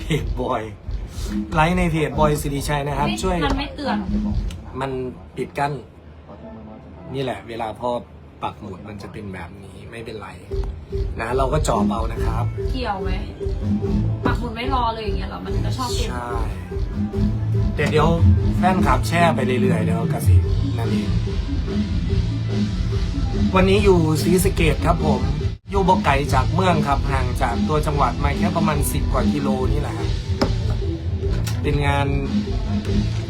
เพจบอย ไลฟ์ในเพจบอยสิริชัยนะครับ ช่วย มันไม่เตือน มันปิดกั้น นี่แหละ เวลาพอปักหมุดมันจะเป็นแบบนี้ไม่เป็นไร นะ เราก็จอบเอานะครับ เกี่ยวไหมปักหมุดไม่รอเลยอย่างเงี้ยเหรอ มันจะชอบเป็นใช่แต่เดี๋ยวแฟนคลับแช่ไปเรื่อยๆเดี๋ยวกสินั่นเอง วันนี้อยู่ศรีสะเกดครับผมอยู่บกไก่จากเมืองครับห่างจากตัวจังหวัดมาแค่ประมาณสิบกว่ากิโลนี่แหละครับเป็นงาน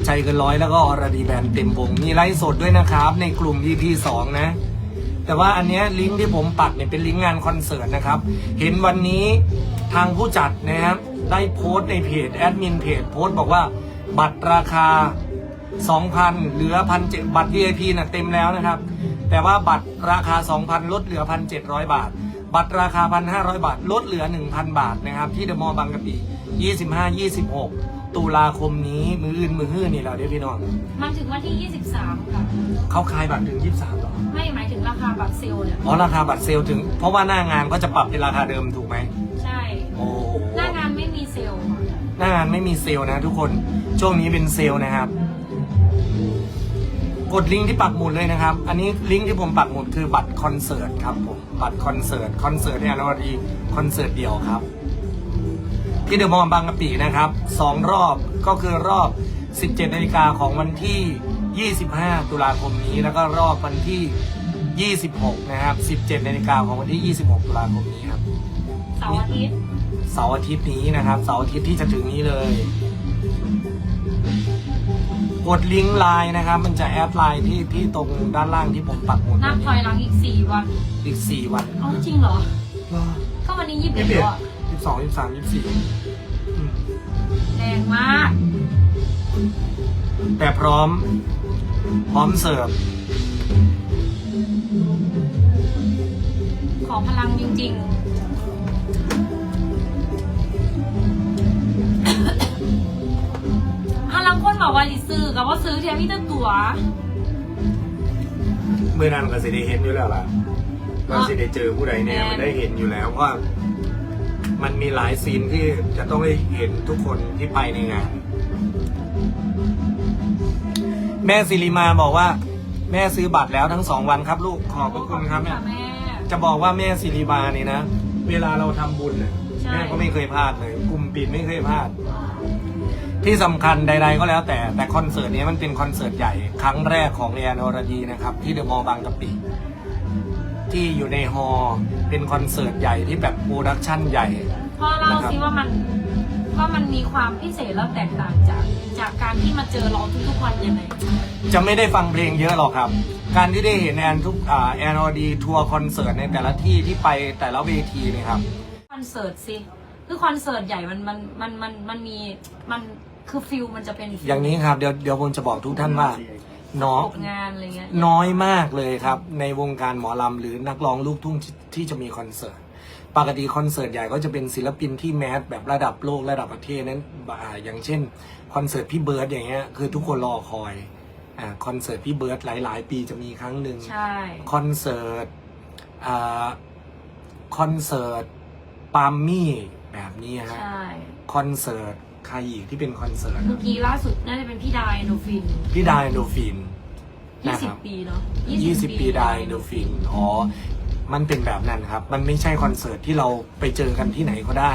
ใจเกินร้อยแล้วก็อรดีแบนเต็มวง มีไลฟ์สดด้วยนะครับ ในกลุ่ม EP 2นะ แต่ว่าอันเนี้ยลิงก์ที่ผมปักเนี่ยเป็นลิงก์งานคอนเสิร์ตนะครับ เห็นวันนี้ทางผู้จัดนะครับได้โพสต์ในเพจแอดมินเพจโพสต์บอกว่าบัตรราคา 2,000 เหลือพันเจ็ดบัตร VIP น่ะเต็มแล้วนะครับ แต่ว่าบัตรราคา 2,000 ลดเหลือ 1,700 บาท บัตรราคา 1,500 บาท ลดเหลือ 1,000 บาทนะครับ ที่เดอะมอลล์บางกะปิ25-26 ตุลาคมนี้มืออื่นมือฮื้อนี่เราเดี๋ยวพี่น้อง มันถึงวันที่ 23 ค่ะ เขาขายบัตรถึง 23หรอไม่หมายถึงราคาบัตรเซลล์เนี่ย อ๋อราคาบัตรเซลล์ถึง เพราะว่าหน้างานก็จะปรับเป็นราคาเดิมถูกไหม ใช่ โอ้หน้างานไม่มีเซลล์ค่ะหน้างานไม่มีเซลล์นะทุกคน ช่วงนี้เป็นเซลล์นะครับ กดลิงก์ที่ปักหมุดเลยนะครับ อันนี้ลิงก์ที่ผมปักหมุดคือบัตรคอนเสิร์ตครับผม บัตรคอนเสิร์ต คอนเสิร์ตเนี่ยเราดีคอนเสิร์ตเดียวครับ ที่เดอะมอลล์บางกะปินะครับสองรอบก็คือรอบ 17นาฬิกาของวันที่ 25 ตุลาคมนี้ แล้วก็รอบวันที่ 26 นะครับ 17นาฬิกาของวันที่ 26 ตุลาคมนี้ครับ เสาร์อาทิตย์ เสาร์อาทิตย์นี้นะครับ เสาร์อาทิตย์ที่จะถึงนี้เลย กดลิงก์ไลน์นะครับ มันจะแอดไลน์ที่ที่ตรงด้านล่างที่ผมปักหมุดนับถอยหลังอีก 4 วันอีกสี่วันเอ้าจริงเหรอก็วันนี้ยี่สิบเอ็ดแล้วอะยี่สิบสองยี่สิบสามยี่สิบสี่แรงมาก แต่พร้อม พร้อมเสิร์ฟขอพลังจริง ๆ อกว่าสิซื้อกับว่าซื้อเทียมมิตรตัวเมื่อนั้นก็สิได้เห็นอยู่แล้วล่ะก็สิได้เจอผู้ใดเนี่ยมันได้เห็นอยู่แล้วเพราะว่า มันมีหลายซีนที่จะต้องได้เห็นทุกคนที่ไปในงาน แม่สิริมาบอกว่า แม่ซื้อบัตรแล้วทั้งสองวันครับ ลูกขอบพระคุณครับแม่แม่ จะบอกว่าแม่สิริมานี่นะ เวลาเราทำบุญน่ะใช่ แม่ก็ไม่เคยพลาดเลยกลุ่มปิดไม่เคยพลาด ที่สำคัญใด ๆ ก็แล้วแต่แต่คอนเสิร์ตนี้มันเป็นคอนเสิร์ตใหญ่ครั้งแรกของเรียนอรดีนะครับ ที่เดอะมอลล์บางกะปิที่อยู่ในฮอลล์เป็นคอนเสิร์ตใหญ่ที่แบบโปรดักชั่นใหญ่ พ่อเล่านะครับสิว่ามันว่ามันมีความพิเศษแล้วแตกต่างจากจากการที่มาเจอเราทุกๆวันยังไงจะไม่ได้ฟังเพลงเยอะหรอกครับ การที่ได้เห็นแอนทุกอ่าแอนอดีทัวร์คอนเสิร์ตในแต่ละที่ที่ไปแต่ละเวทีนี่ครับ คอนเสิร์ตสิคือคอนเสิร์ตใหญ่มันมันมันมันมันมีมัน คือฟิลมันจะเป็นฟิลอย่างนี้ครับเดี๋ยวเดี๋ยวผมจะบอกทุกท่านว่าน้องตกงานอะไรเงี้ยน้อยมากเลยครับ ในวงการหมอลำหรือนักร้องลูกทุ่งที่ที่จะมีคอนเสิร์ตปกติคอนเสิร์ตใหญ่ก็จะเป็นศิลปินที่แมสแบบระดับโลกระดับประเทศนั้นอ่าอย่างเช่นคอนเสิร์ตพี่เบิร์ดอย่างเงี้ยคือทุกคนรอคอยอ่าคอนเสิร์ตพี่เบิร์ดหลาย ๆ ปีจะมีครั้งหนึ่งใช่ คอนเสิร์ตอ่าคอนเสิร์ตปาล์มมี่แบบนี้ฮะใช่ คอนเสิร์ต ใครอีกที่เป็นคอนเสิร์ตเมื่อกี้ล่าสุดน่าจะเป็นพี่ไดายโนฟินพี่ไดายโดฟินยี่นะสิคบรับปีเนาะยี่สิบปีไดโดฟินอ๋อมันเป็นแบบนั้นครับ มันไม่ใช่คอนเสิร์ตที่เราไปเจอกันที่ไหนก็ได้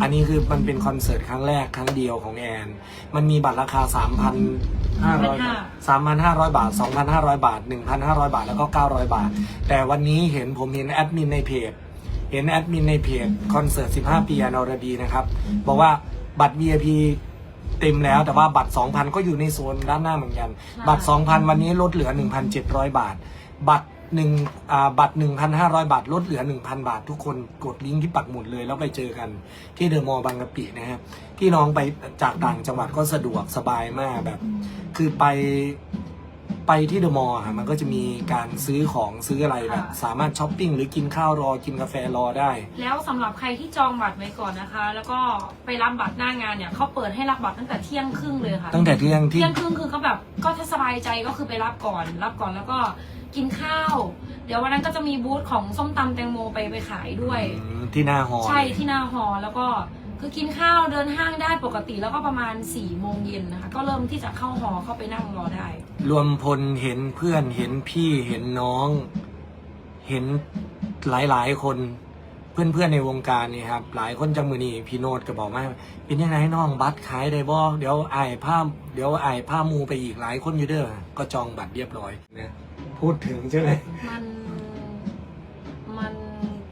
อันนี้คือมันเป็นคอนเสิร์ตครั้งแรกครั้งเดียวของแอน มันมีบัตรราคา 3,500บาท3,500 บาท 2,500 บาท 1,500 บาท แล้วก็ 900 บาท แต่วันนี้เห็นผมเห็นแอดมินในเพจ เห็นแอดมินในเพจคอนเสิร์ต 15 ปีอนอรดีนะครับ บอกว่า บัตร VIP เต็มแล้วแต่ว่าบัตร 2,000 ก็อยู่ในโซนด้านหน้าเหมือนกัน บัตร 2,000 วันนี้ลดเหลือ 1,700 บาท บัตรหนึ่งอ่าบัตร 1,500 บาท ลดเหลือ 1,000 บาท ทุกคนกดลิงก์ที่ปักหมุดเลย แล้วไปเจอกันที่เดอะมอลล์บางกะปินะครับพี่น้องไปจากต่างจังหวัดก็สะดวกสบายมากแบบ คือไป ไปที่เดอะมอลล์อะมันก็จะมีการซื้อของซื้ออะไรแบบสามารถช้อปปิ้งหรือกินข้าวรอกินกาแฟรอได้ แล้วสำหรับใครที่จองบัตรไว้ก่อนนะคะ แล้วก็ไปรับบัตรหน้างานเนี่ยเขาเปิดให้รับบัตรตั้งแต่เที่ยงครึ่งเลยค่ะ ตั้งแต่เที่ยงที่ เที่ยงครึ่งคือก็แบบก็ถ้าสบายใจก็คือไปรับก่อน รับก่อนแล้วก็กินข้าว เดี๋ยววันนั้นก็จะมีบูธของส้มตำแตงโมไปไปขายด้วย อืมที่หน้าหอใช่ที่หน้าหอแล้วก็ คือกินข้าวเดินห้างได้ปกติแล้วก็ประมาณสี่โมงเย็นนะคะ ก็เริ่มที่จะเข้าหอเข้าไปนั่งรอได้ รวมพลเห็นเพื่อนเห็นพี่เห็นน้อง เห็นหลายๆ คนเพื่อนๆในวงการนี่ครับหลายคนจังมือนี่พี่โนดก็บอกว่าเป็นยังไงน้องบัตรขายได้บ่เดี๋ยวอายผ้าเดี๋ยวอายผ้ามูไปอีกหลายคนอยู่เด้อก็จองบัตรเรียบร้อยนะพูดถึงใช่ไหมมันมัน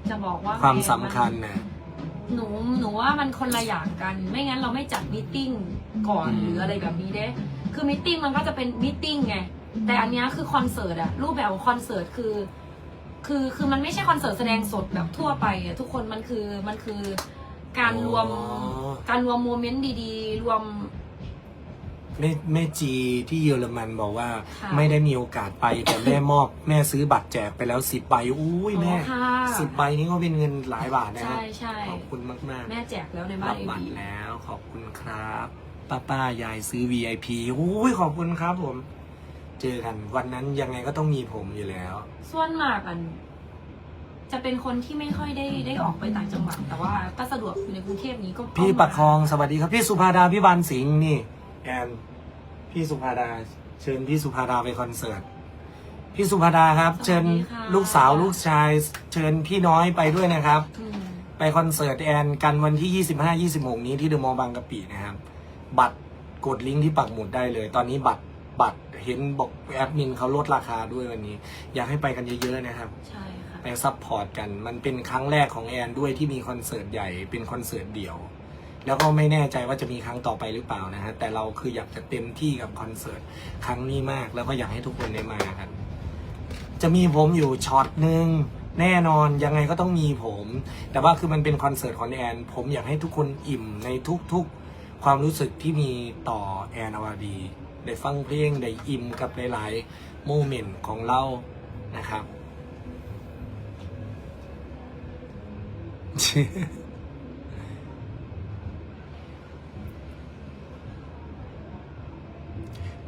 จะบอกว่าความไงสำคัญมันนะ หนูหนูว่ามันคนละอย่างกัน ไม่งั้นเราไม่จัดมตติ팅ก่อน อืม หรืออะไรแบบนี้เด้ คือมตติ팅มันก็จะเป็นมตติ팅ไง แต่อันเนี้ยคือคอนเสิร์ตอะรูปแบบของคอนเสิร์ตคือ คือคือมันไม่ใช่คอนเสิร์ตแสดงสดแบบทั่วไปอะทุกคนมันคือมันคือการรวม อ๋อ การรวมโมเมนต์ดีๆ รวม แม่แม่จีที่เยอรมันบอกว่า ค่ะไม่ได้มีโอกาสไปแต่แม่มอบแม่ซื้อบัตรแจกไปแล้วสิบใบอุ้ยแม่อ๋อค่ะ สิบใบนี้ก็เป็นเงินหลายบาทนะคใช่รับใช่ขอบคุณมากๆ แม่แจกแล้วในบ้ารันบเอบัตบีรแล้วขอบคุณครับ ป้าป้ายายซื้อ VIP อุ้ยขอบคุณครับผม เจอกันวันนั้นยังไงก็ต้องมีผมอยู่แล้ว ส่วนมากอัน จะเป็นคนที่ไม่ค่อยได้ได้ออกไปต่างจังหวัดแต่ว่าก็สะดวกอยู่ในกรุงเทพนี้ก็พี่ก็มาประคองสวัสดีครับ พี่สุภาดาพี่บานสิงห์นี่ แอนพี่สุภาดา เชิญพี่สุภาดาไปคอนเสิร์ตพี่สุภาดาครับ เชิญลูกสาวลูกชาย เชิญพี่น้อยไปด้วยนะครับอืมไปคอนเสิร์ตแอนกันวันที่ 25 26 นี้ที่เดอะมอลล์บางกะปินะครับ บัตรกดลิงก์ที่ปักหมุดได้เลย ตอนนี้บัตรบัตรเห็นบอกแอดมินเขาลดราคาด้วยวันนี้ อยากให้ไปกันเยอะๆนะครับ ใช่ค่ะ ไปซัพพอร์ตกัน มันเป็นครั้งแรกของแอนด้วยที่มีคอนเสิร์ตใหญ่เป็นคอนเสิร์ตเดี่ยว แล้วก็ไม่แน่ใจว่าจะมีครั้งต่อไปหรือเปล่านะฮะแต่เราคืออยากจะเต็มที่กับคอนเสิร์ตครั้งนี้มาก แล้วก็อยากให้ทุกคนได้มากันจะมีผมอยู่ช็อตหนึ่งแน่นอนยังไงก็ต้องมีผม แต่ว่าคือมันเป็นคอนเสิร์ตของแอน ผมอยากให้ทุกคนอิ่มในทุกๆความรู้สึกที่มีต่อแอนอวาดีได้ฟังเพลงได้อิ่มกับหลายๆโมเมนต์ของเรานะครับ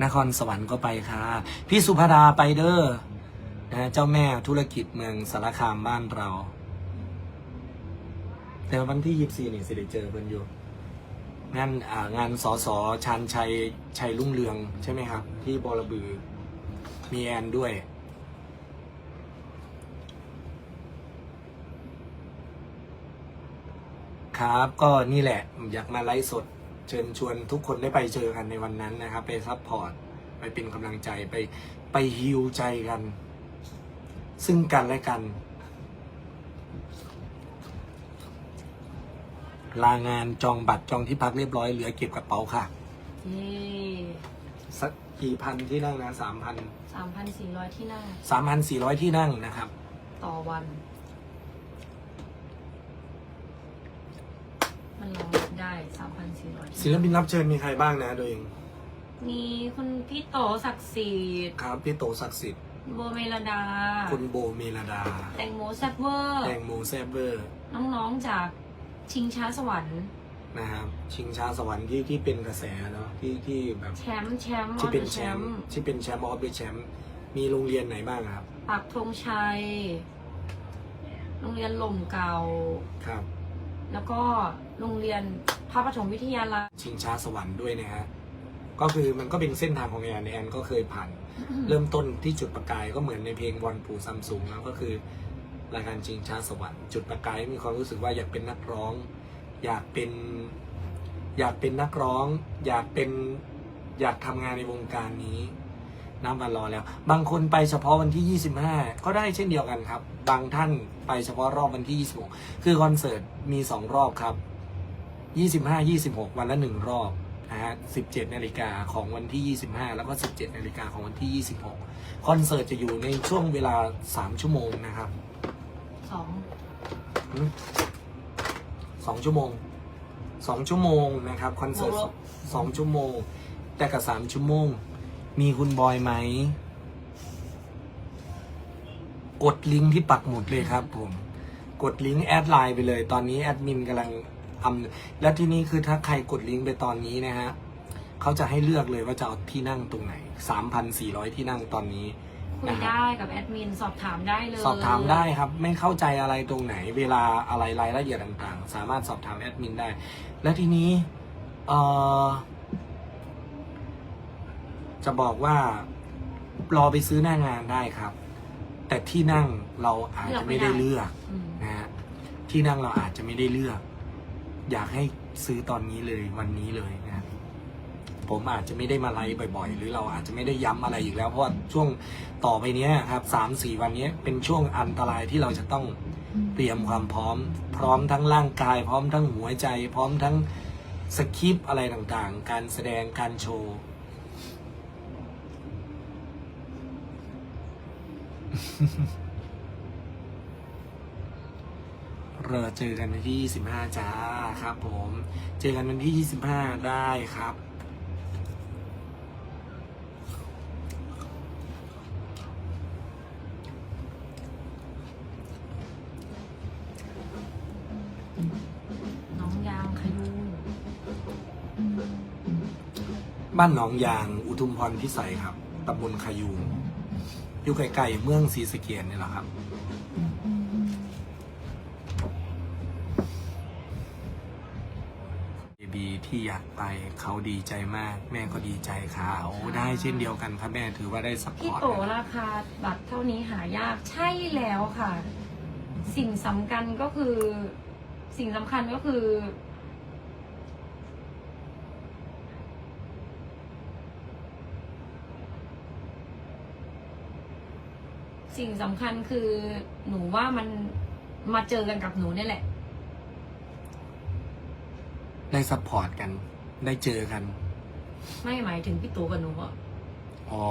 นครสวรรค์ก็ไปค่ะ พี่สุภดาไปเด้อนะเจ้าแม่ธุรกิจเมืองสารคามบ้านเรา แต่วันที่ยี่สี่นี่สิได้เจอเพิ่นอยู่งานอ่างานสอสอชานชัยชัยรุ่งเรืองใช่ไหมครับ ที่บอระบือ มีแอนด้วย ครับก็นี่แหละ อยากมาไลฟ์สด เชิญชวนทุกคนได้ไปเจอกันในวันนั้นนะครับ ไปซัพพอร์ตไปเป็นกำลังใจไปไปฮิวใจกัน ซึ่งกันและกัน ลางานจองบัตรจองที่พักเรียบร้อยเหลือเก็บกระเป๋าค่ะเย่สักกี่พันที่นั่งนะสามพันสามพันสี่ร้อยที่นั่งสามพันสี่ร้อยที่นั่งนะครับ ต่อวันมันรองรับได้ สามพันสี่ร้อยศิลปินรับเชิญมีใครบ้างนะโดยเองมีคุณพี่โตศักดิ์สิทธิ์ครับพี่โตศักดิ์สิทธิ์โบเมลดา คุณโบเมลดา แตงโมแซบเวอร์แตงโมแซบเบอร์ น้องๆจากชิงช้าสวรรค์นะครับชิงช้าสวรรค์ที่ที่เป็นกระแสเนาะที่ที่แบบแชมป์แชมป์ที่เป็นออดแชมป์ที่เป็นแชมป์ออฟเดอะแชมป์มีโรงเรียนไหนบ้างครับปักธงชัย โรงเรียนหล่มเก่าครับ แล้วก็โรงเรียนพระปฐมวิทยาลัย ชิงช้าสวรรค์ด้วยนะฮะ ก็คือมันก็เป็นเส้นทางของแอนแอนก็เคยผ่าน เริ่มต้นที่จุดประกายก็เหมือนในเพลงวันปู่ซัมซุงแล้วก็คือรายการชิงช้าสวรรค์จุดประกายมีความรู้สึกว่าอยากเป็นนักร้อง อยากเป็น อยากเป็นนักร้อง อยากเป็นอยากทำงานในวงการนี้ น้ำมารอแล้ว บางคนไปเฉพาะวันที่ 25 ก็ได้เช่นเดียวกันครับ บางท่านไปเฉพาะรอบวันที่ 26 คือคอนเสิร์ตมีสองรอบครับ 25 26 วันละหนึ่งรอบนะฮะ17นาฬิกาของวันที่ 25 แล้วก็ 17นาฬิกาของวันที่ 26 คอนเสิร์ตจะอยู่ในช่วงเวลา 3 ชั่วโมงนะครับ สองหืมสองชั่วโมงสองชั่วโมงนะครับคอนเสิร์ตสองสองชั่วโมง แต่กับสามชั่วโมง มีคุณบอยไหม กดลิงก์ที่ปักหมุดเลยครับผม กดลิงก์แอดไลน์ไปเลย ตอนนี้แอดมินกำลังทำแล้วที่นี้คือถ้าใครกดลิงก์ไปตอนนี้นะฮะเขาจะให้เลือกเลยว่าจะเอาที่นั่งตรงไหน 3,400 ที่นั่งตอนนี้คุยได้กับแอดมินสอบถามได้เลยสอบถามได้ครับ ไม่เข้าใจอะไรตรงไหน เวลาอะไรรายละเอียดต่างๆ สามารถสอบถามแอดมินได้ และทีนี้เอ่อ จะบอกว่ารอไปซื้อหน้างานได้ครับ แต่ที่นั่งเราอาจจะไม่ได้เลือกอืมนะฮะที่นั่งเราอาจจะไม่ได้เลือก อยากให้ซื้อตอนนี้เลยวันนี้เลยนะผมอาจจะไม่ได้มาไลฟ์บ่อย ๆ หรือเราอาจจะไม่ได้ย้ำอะไรอีกแล้วเพราะว่าช่วงต่อไปเนี้ยครับสามสี่วันเนี้ยเป็นช่วงอันตรายที่เราจะต้องเตรียมความพร้อม พร้อมทั้งร่างกาย พร้อมทั้งหัวใจ พร้อมทั้งสคริปต์อะไรต่างๆ การแสดงการโชว์ เราเจอกันวันที่25จ้าครับ ผม เจอกันวันที่25ได้ครับ น้องยางขยุงบ้านหนองยาง อุทุมพรพิสัยครับตำบลขยูง อยู่ไกลๆเมืองศรีสะเกียนนี่แหละครับ เบบีที่อยากไปเขาดีใจมาก แม่ก็ดีใจค่ะโอ้ได้เช่นเดียวกันครับแม่ถือว่าได้ซัพพพี่อร์ตโตราคาบัตรเท่านี้หายากใช่แล้วค่ะ สิ่งสำคัญก็คือ สิ่งสำคัญก็คือ สิ่งสำคัญคือหนูว่ามันมาเจอกันกับหนูเนี่ยแหละ ได้ซัพพอร์ตกัน ได้เจอกัน ไม่หมายถึงพี่โตกับหนูอะอ๋อ